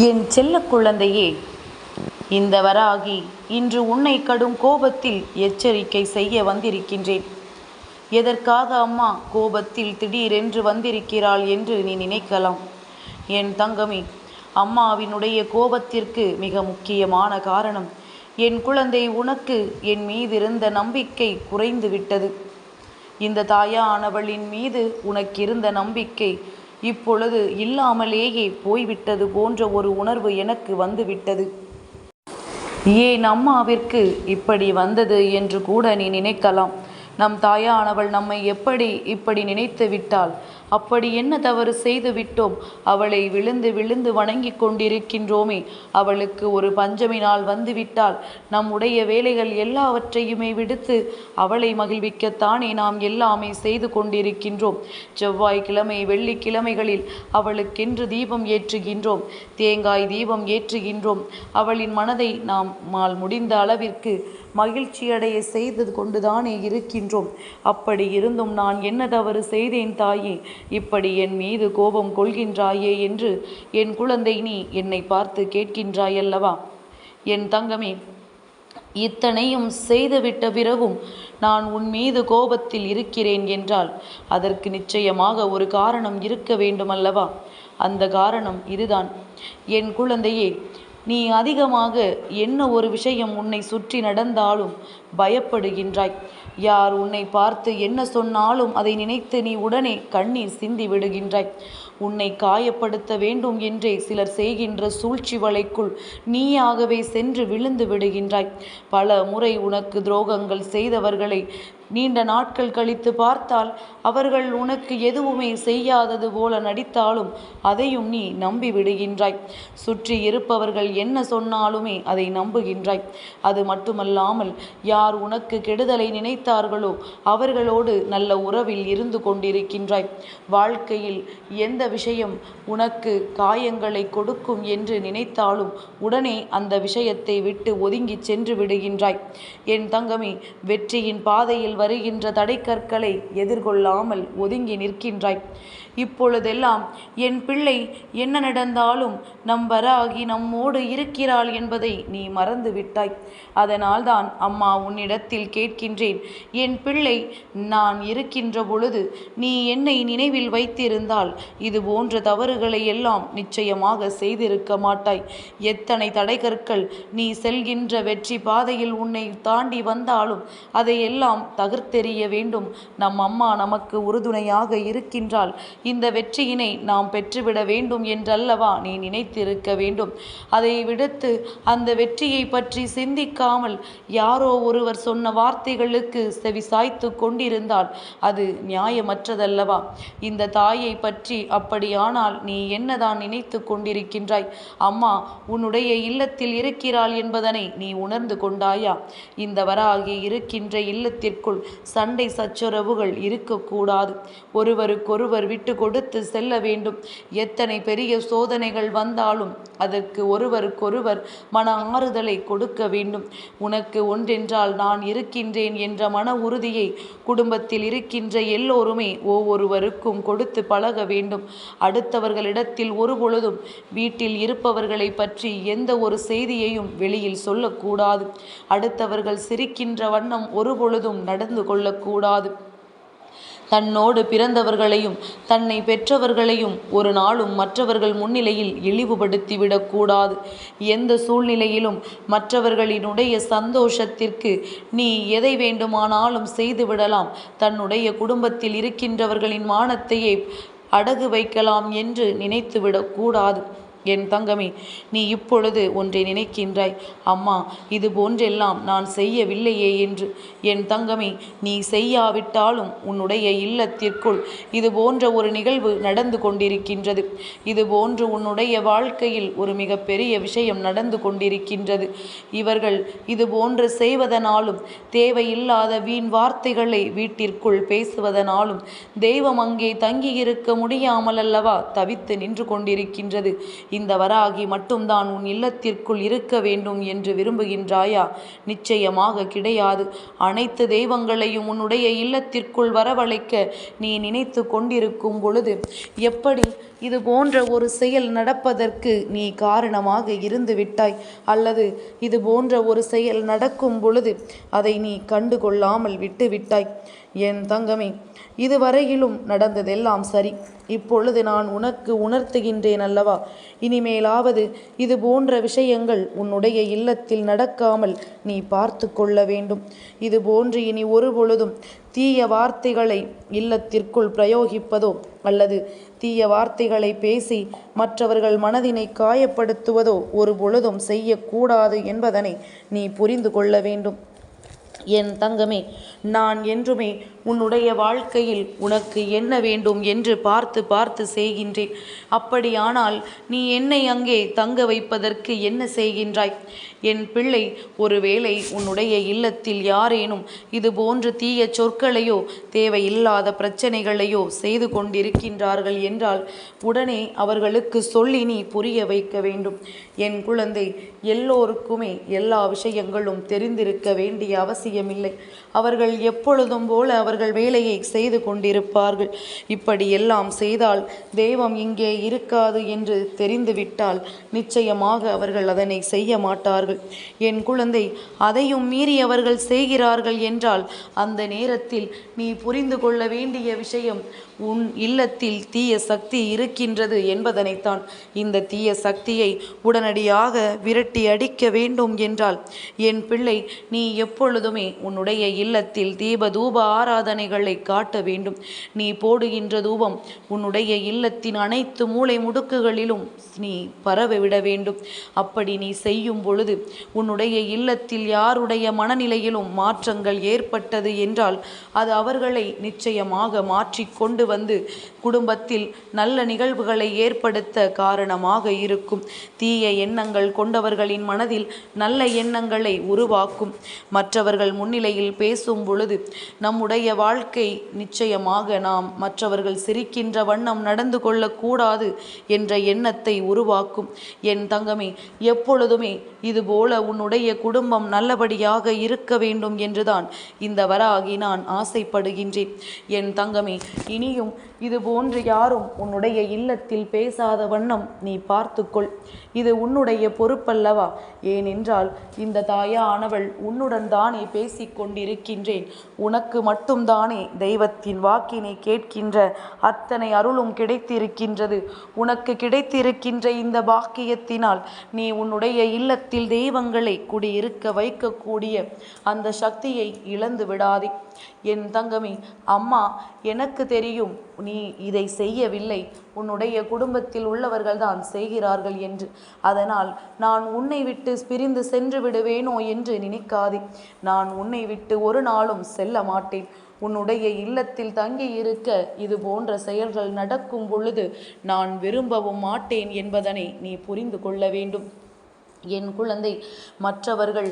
என் செல்ல குழந்தையே இந்த வராகி இன்று உன்னை கடும் கோபத்தில் எச்சரிக்கை செய்ய வந்திருக்கின்றேன். எதற்காக அம்மா கோபத்தில் திடீரென்று வந்திருக்கிறாள் என்று நீ நினைக்கலாம். என் தங்கமி அம்மாவினுடைய கோபத்திற்கு மிக முக்கியமான காரணம் என் குழந்தை உனக்கு என் மீதிருந்த நம்பிக்கை குறைந்து விட்டது இந்த தாயானவளின் மீது உனக்கிருந்த நம்பிக்கை இப்பொழுது இல்லாமலேயே போய்விட்டது போன்ற ஒரு உணர்வு எனக்கு வந்துவிட்டது. ஏன் அம்மாவிற்கு இப்படி வந்தது என்று கூட நீ நினைக்கலாம். நம் தாயானவள் நம்மை எப்படி இப்படி நினைத்து விட்டாள்? அப்படி என்ன தவறு செய்து விட்டோம் அவளை விழுந்து விழுந்து வணங்கி கொண்டிருக்கின்றோமே. அவளுக்கு ஒரு பஞ்சமி நாள் வந்துவிட்டால் நம்முடைய வேலைகள் எல்லாவற்றையுமே விடுத்து அவளை மகிழ்விக்கத்தானே நாம் எல்லாமே செய்து கொண்டிருக்கின்றோம். செவ்வாய்க்கிழமை வெள்ளிக்கிழமைகளில் அவளுக்கென்று தீபம் ஏற்றுகின்றோம். தேங்காய் தீபம் ஏற்றுகின்றோம். அவளின் மனதை நாம் மால் முடிந்த அளவிற்கு மகிழ்ச்சியடைய செய்து கொண்டுதானே இருக்கின்றோம். அப்படி இருந்தும் நான் என்ன தவறு செய்தேன் தாயே? இப்படி என் மீது கோபம் கொள்கின்றாயே என்று என் குழந்தை நீ என்னை பார்த்து கேட்கின்றாயல்லவா? என் தங்கமே இத்தனையும் செய்துவிட்ட பிறகும் நான் உன் மீது கோபத்தில் இருக்கிறேன் என்றால் அதற்கு நிச்சயமாக ஒரு காரணம் இருக்க வேண்டுமல்லவா? அந்த காரணம் இதுதான். என் குழந்தையே நீ அதிகமாக என்ன ஒரு விஷயம் உன்னை சுற்றி நடந்தாலும் பயப்படுகின்றாய். யார் உன்னை பார்த்து என்ன சொன்னாலும் அதை நினைத்து நீ உடனே கண்ணீர் சிந்தி விடுகின்றாய். உன்னை காயப்படுத்த வேண்டும் என்றே சிலர் செய்கின்ற சூழ்ச்சி வலைக்குள் நீயாகவே சென்று விழுந்து விடுகின்றாய். பல முறை உனக்கு துரோகங்கள் செய்தவர்களை நீண்ட நாட்கள் கழித்து பார்த்தால் அவர்கள் உனக்கு எதுவுமே செய்யாதது போல நடித்தாலும் அதையும் நீ நம்பி விடுகின்றாய் சுற்றி இருப்பவர்கள் என்ன சொன்னாலுமே அதை நம்புகின்றாய். அது மட்டுமல்லாமல் யார் உனக்கு கெடுதலை நினைத்தார்களோ அவர்களோடு நல்ல உறவில் இருந்து கொண்டிருக்கின்றாய். வாழ்க்கையில் எந்த விஷயம் உனக்கு காயங்களை கொடுக்கும் என்று நினைத்தாலும் உடனே அந்த விஷயத்தை விட்டு ஒதுங்கி சென்று விடுகின்றாய். என் தங்கமே வெற்றியின் பாதையில் வருகின்ற தடைக்கற்களை எதிர்கொள்ளாமல் ஒதுங்கி நிற்கின்றாய். இப்பொழுதெல்லாம் என் பிள்ளை என்ன நடந்தாலும் நம் வராகி நம்மோடு இருக்கிறாள் என்பதை நீ மறந்து விட்டாய். அதனால்தான் அம்மா உன்னிடத்தில் கேட்கின்றேன். என் பிள்ளை நான் இருக்கின்ற பொழுது நீ என்னை நினைவில் வைத்திருந்தால் இது போன்ற தவறுகளை எல்லாம் நிச்சயமாக செய்திருக்க மாட்டாய். எத்தனை தடைகற்கள் நீ செல்கின்ற வெற்றி பாதையில் உன்னை தாண்டி வந்தாலும் அதையெல்லாம் தகர்த்தெறிய வேண்டும். நம் அம்மா நமக்கு உறுதுணையாக இருக்கின்றால் இந்த வெற்றியினை நாம் பெற்றுவிட வேண்டும் என்றல்லவா நீ நினைத்திருக்க வேண்டும். அதை விடுத்து அந்த வெற்றியை பற்றி சிந்திக்காமல் யாரோ ஒருவர் சொன்ன வார்த்தைகளுக்கு செவி சாய்த்து கொண்டிருந்தால் அது நியாயமற்றதல்லவா? இந்த தாயை பற்றி அப்படியானால் நீ என்னதான் நினைத்து கொண்டிருக்கின்றாய்? அம்மா உன்னுடைய இல்லத்தில் இருக்கிறாள் என்பதனை நீ உணர்ந்து கொண்டாயா? இந்த வராகி இருக்கின்ற இல்லத்திற்குள் சண்டை சச்சரவுகள் இருக்கக்கூடாது. ஒருவருக்கொருவர் விட்டு கொடுத்து செல்ல வேண்டும். எத்தனை பெரிய சோதனைகள் வந்தாலும் அதற்கு ஒருவருக்கொருவர் மன ஆறுதலை கொடுக்க வேண்டும். உனக்கு ஒன்றென்றால் நான் இருக்கின்றேன் என்ற மன உறுதியை குடும்பத்தில் இருக்கின்ற எல்லோருமே ஒவ்வொருவருக்கும் கொடுத்து பழக வேண்டும். அடுத்தவர்களிடத்தில் ஒருபொழுதும் வீட்டில் இருப்பவர்களை பற்றி எந்த ஒரு செய்தியையும் வெளியில் சொல்லக்கூடாது. அடுத்தவர்கள் சிரிக்கின்ற வண்ணம் ஒருபொழுதும் நடந்து கொள்ளக்கூடாது. தன்னோடு பிறந்தவர்களையும் தன்னை பெற்றவர்களையும் ஒரு நாளும் மற்றவர்கள் முன்னிலையில் இழிவுபடுத்திவிடக்கூடாது எந்த சூழ்நிலையிலும் மற்றவர்களினுடைய சந்தோஷத்திற்கு நீ எதை வேண்டுமானாலும் செய்துவிடலாம். தன்னுடைய குடும்பத்தில் இருக்கின்றவர்களின் மானத்தையே அடகு வைக்கலாம் என்று நினைத்துவிடக்கூடாது என் தங்கமே நீ இப்பொழுது ஒன்றை நினைக்கின்றாய். அம்மா இது போன்றெல்லாம் நான் செய்யவில்லையே என்று. என் தங்கமே நீ செய்யாவிட்டாலும் உன்னுடைய இல்லத்திற்குள் இது போன்ற ஒரு நிகழ்வு நடந்து கொண்டிருக்கின்றது. இது போன்று உன்னுடைய வாழ்க்கையில் ஒரு மிகப்பெரிய விஷயம் நடந்து கொண்டிருக்கின்றது. இவர்கள் இது போன்று செய்வதனாலும் தேவையில்லாத வீண் வார்த்தைகளை வீட்டிற்குள் பேசுவதனாலும் தெய்வம் அங்கே தங்கியிருக்க முடியாமல் அல்லவா தவித்து நின்று கொண்டிருக்கின்றது. இந்த வராகி மட்டும்தான் உன் இல்லத்திற்குள் இருக்க வேண்டும் என்று விரும்புகின்றாயா? நிச்சயமாக கிடையாது. அனைத்து தெய்வங்களையும் உன்னுடைய இல்லத்திற்குள் வரவழைக்க நீ நினைத்து கொண்டிருக்கும் பொழுது எப்படி இது போன்ற ஒரு செயல் நடப்பதற்கு நீ காரணமாக இருந்து விட்டாய் அல்லது இது போன்ற ஒரு செயல் நடக்கும் பொழுது அதை நீ கண்டு கொள்ளாமல் விட்டு விட்டாய் என் தங்கமே இதுவரையிலும் நடந்ததெல்லாம் சரி. இப்பொழுது நான் உனக்கு உணர்த்துகின்றேன் அல்லவா? இனிமேலாவது இது போன்ற விஷயங்கள் உன்னுடைய இல்லத்தில் நடக்காமல் நீ பார்த்து கொள்ள வேண்டும். இது போன்று இனி ஒரு பொழுதும் தீய வார்த்தைகளை இல்லத்திற்குள் பிரயோகிப்பதோ அல்லது தீய வார்த்தைகளை பேசி மற்றவர்கள் மனதினை காயப்படுத்துவதோ ஒரு பொழுதும் செய்யக்கூடாது என்பதனை நீ புரிந்து கொள்ள வேண்டும். என் தங்கமே நான் என்றுமே உன்னுடைய வாழ்க்கையில் உனக்கு என்ன வேண்டும் என்று பார்த்து பார்த்து செய்கின்றேன். அப்படியானால் நீ என்னை அங்கே தங்க வைப்பதற்கு என்ன செய்கின்றாய்? என் பிள்ளை ஒருவேளை உன்னுடைய இல்லத்தில் யாரேனும் இது போன்று தீய சொற்களையோ தேவையில்லாத பிரச்சனைகளையோ செய்து கொண்டிருக்கின்றார்கள் என்றால் உடனே அவர்களுக்கு சொல்லி நீ புரிய வைக்க வேண்டும். என் குழந்தை எல்லோருக்குமே எல்லா விஷயங்களும் தெரிந்திருக்க வேண்டிய அவசியமில்லை. அவர்கள் எப்பொழுதும் போல அவர்கள் வேலையை செய்து கொண்டிருப்பார்கள். இப்படி எல்லாம் செய்தால் தெய்வம் இங்கே இருக்காது என்று தெரிந்துவிட்டால் நிச்சயமாக அவர்கள் அதனை செய்ய மாட்டார்கள். என் குழந்தை அதையும் மீறி அவர்கள் செய்கிறார்கள் என்றால் அந்த நேரத்தில் நீ புரிந்து கொள்ள வேண்டிய விஷயம் உன் இல்லத்தில் தீய சக்தி இருக்கின்றது என்பதனைத்தான் இந்த தீய சக்தியை உடனடியாக விரட்டி அடிக்க வேண்டும் என்றால் என் பிள்ளை நீ எப்பொழுதுமே உன்னுடைய இல்லத்தில் தீப தூப ஆராதனைகளை காட்ட வேண்டும். நீ போடுகின்ற தூபம் உன்னுடைய இல்லத்தின் அனைத்து மூளை முடுக்குகளிலும் நீ பரவ விட வேண்டும். அப்படி நீ செய்யும் பொழுது உன்னுடைய இல்லத்தில் யாருடைய மனநிலையிலும் மாற்றங்கள் ஏற்பட்டது என்றால் அது அவர்களை நிச்சயமாக மாற்றிக்கொண்டு வந்து குடும்பத்தில் நல்ல நிகழ்வுகளை ஏற்படுத்த காரணமாக இருக்கும். தீய எண்ணங்கள் கொண்டவர்களின் மனதில் நல்ல எண்ணங்களை உருவாக்கும். மற்றவர்கள் முன்னிலையில் பேசும் பொழுது நம்முடைய வாழ்க்கை நிச்சயமாக நாம் மற்றவர்கள் சிரிக்கின்ற வண்ணம் நடந்து கொள்ளக்கூடாது என்ற எண்ணத்தை உருவாக்கும். என் தங்கமே எப்பொழுதுமே இதுபோல உன்னுடைய குடும்பம் நல்லபடியாக இருக்க வேண்டும் என்றுதான் இந்த வராகி நான் ஆசைப்படுகின்றேன். என் தங்கமே இனி இது போன்று யாரும் உன்னுடைய இல்லத்தில் பேசாத வண்ணம் நீ பார்த்துக்கொள். இது உன்னுடைய பொறுப்பல்லவா? ஏனென்றால் இந்த தாயானவள் உன்னுடன் தானே பேசிக் கொண்டிருக்கின்றேன். உனக்கு மட்டும்தானே தெய்வத்தின் வாக்கினை கேட்கின்ற அத்தனை அருளும் கிடைத்திருக்கின்றது. உனக்கு கிடைத்திருக்கின்ற இந்த பாக்கியத்தினால் நீ உன்னுடைய இல்லத்தில் தெய்வங்களை குடியிருக்க வைக்கக்கூடிய அந்த சக்தியை இழந்து விடாதே என் தங்கமே அம்மா எனக்கு தெரியும் நீ இதை செய்யவில்லை. உன்னுடைய குடும்பத்தில் உள்ளவர்கள் தான் செய்கிறார்கள் என்று. அதனால் நான் உன்னை விட்டு பிரிந்து சென்று விடுவேனோ என்று நினைக்காதே. நான் உன்னை விட்டு ஒரு நாளும் செல்ல மாட்டேன். உன்னுடைய இல்லத்தில் தங்கி இருக்க இது போன்ற செயல்கள் நடக்கும் பொழுது நான் விரும்பவும் மாட்டேன் என்பதனை நீ புரிந்து கொள்ள வேண்டும். என் குழந்தை மற்றவர்கள்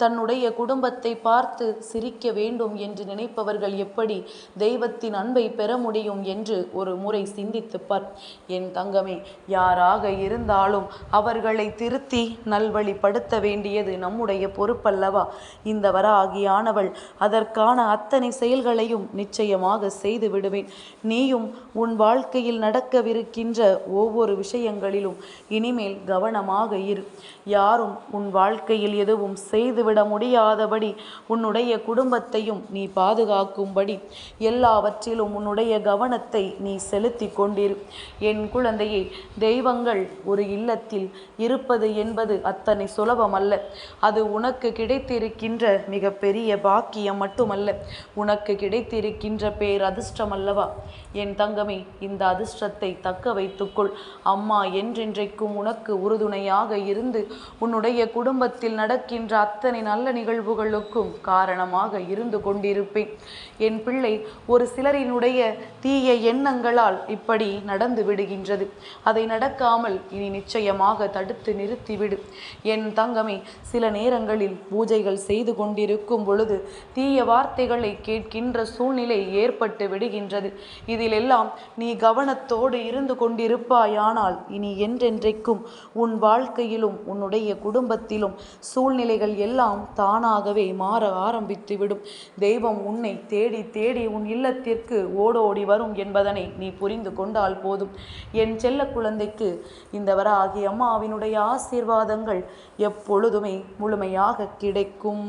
தன்னுடைய குடும்பத்தை பார்த்து சிரிக்க வேண்டும் என்று நினைப்பவர்கள் எப்படி தெய்வத்தின் அன்பை பெற முடியும் என்று ஒரு முறை சிந்தித்துப்பார். என் தங்கமே யாராக இருந்தாலும் அவர்களை திருத்தி நல்வழிப்படுத்த வேண்டியது நம்முடைய பொறுப்பல்லவா? இந்த வராகியானவள் அதற்கான அத்தனை செயல்களையும் நிச்சயமாக செய்து விடுவேன். நீயும் உன் வாழ்க்கையில் நடக்கவிருக்கின்ற ஒவ்வொரு விஷயங்களிலும் இனிமேல் கவனமாக இரு. யாரும் உன் வாழ்க்கையில் எதுவும் செய்து விட முடியாதபடி உன்னுடைய குடும்பத்தையும் நீ பாதுகாக்கும்படி எல்லாவற்றிலும் உன்னுடைய கவனத்தை நீ செலுத்தி கொண்டிரு. என் குழந்தையே தெய்வங்கள் ஒரு இல்லத்தில் இருப்பது என்பது அத்தனை சுலபமல்ல. அது உனக்கு கிடைத்திருக்கின்ற மிகப்பெரிய பாக்கியம் மட்டுமல்ல. உனக்கு கிடைத்திருக்கின்ற பேர் அதிர்ஷ்டம் அல்லவா என் தங்கமே இந்த அதிர்ஷ்டத்தை தக்க வைத்துக்கொள் அம்மா என்றென்றைக்கும் உனக்கு உறுதுணையாக இருந்து உன்னுடைய குடும்பத்தில் நடக்கின்ற அத்தனை அத்தனை நல்ல நிகழ்வுகளுக்கும் காரணமாக இருந்து கொண்டிருப்பேன். என் பிள்ளை ஒரு சிலரினுடைய தீய எண்ணங்களால் இப்படி நடந்து விடுகின்றது. அதை நடக்காமல் இனி நிச்சயமாக தடுத்து நிறுத்திவிடு. என் தங்கமே சில நேரங்களில் பூஜைகள் செய்து கொண்டிருக்கும் பொழுது தீய வார்த்தைகளை கேட்கின்ற சூழ்நிலை ஏற்பட்டு விடுகின்றது. இதிலெல்லாம் நீ கவனத்தோடு இருந்து கொண்டிருப்பாயானால் இனி என்றென்றைக்கும் உன் வாழ்க்கையிலும் உன்னுடைய குடும்பத்திலும் சூழ்நிலைகள் எல்லாம் எல்லாம் தானாகவே மாற ஆரம்பித்துவிடும். தெய்வம் உன்னை தேடி தேடி உன் இல்லத்திற்கு ஓடோடி வரும் என்பதனை நீ புரிந்து கொண்டால் போதும். என் செல்ல குழந்தைக்கு இந்த வராகி அம்மாவினுடைய ஆசீர்வாதங்கள் எப்பொழுதுமே முழுமையாக கிடைக்கும்.